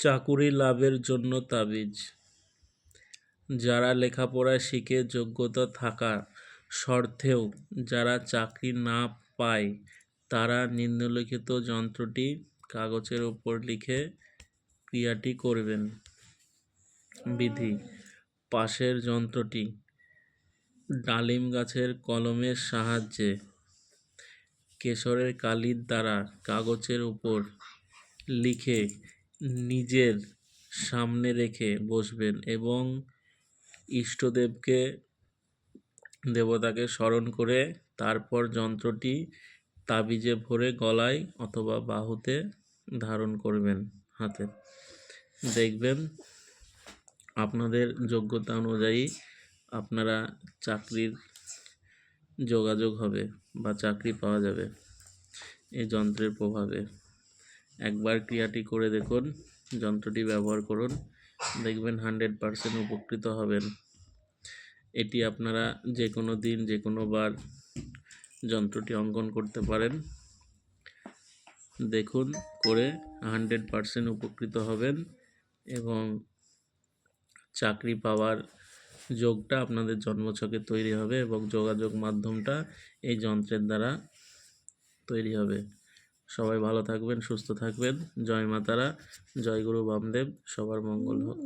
চাকুরি লাভের জন্য তাবিজ। যারা লেখাপড়া শিখে যোগ্যতা থাকা সত্ত্বেও যারা চাকরি না পায়, তারা নিম্নলিখিত যন্ত্রটি কাগজের ওপর লিখে ক্রিয়াটি করবেন। বিধি, পাশের যন্ত্রটি ডালিম গাছের কলমের সাহায্যে কেশরের কালির দ্বারা কাগজের উপর লিখে নিজের সামনে রেখে বসবেন এবং ইষ্টদেবকে, দেবতাকে স্মরণ করে তারপর যন্ত্রটি তাবিজে ভরে গলায় অথবা বাহুতে ধারণ করবেন হাতে। দেখবেন আপনাদের যোগ্যতা অনুযায়ী আপনারা চাকরির যোগাযোগ হবে বা চাকরি পাওয়া যাবে এই যন্ত্রের প্রভাবে। একবার ক্রিয়াটি করে দেখুন, যন্ত্রটি ব্যবহার করুন, দেখবেন হান্ড্রেড পারসেন্ট উপকৃত হবেন। এটি আপনারা যে কোনো দিন যে কোনো বার যন্ত্রটি অঙ্কন করতে পারেন। দেখুন, করে হান্ড্রেড পারসেন্ট উপকৃত হবেন এবং চাকরি পাওয়ার যোগটা আপনাদের জন্মছকে তৈরি হবে এবং যোগাযোগ মাধ্যমটা এই যন্ত্রের দ্বারা তৈরি হবে। সবাই ভালো থাকবেন সুস্থ থাকবেন। জয় মাতারা জয় গুরু বামদেব সবার মঙ্গল হোক।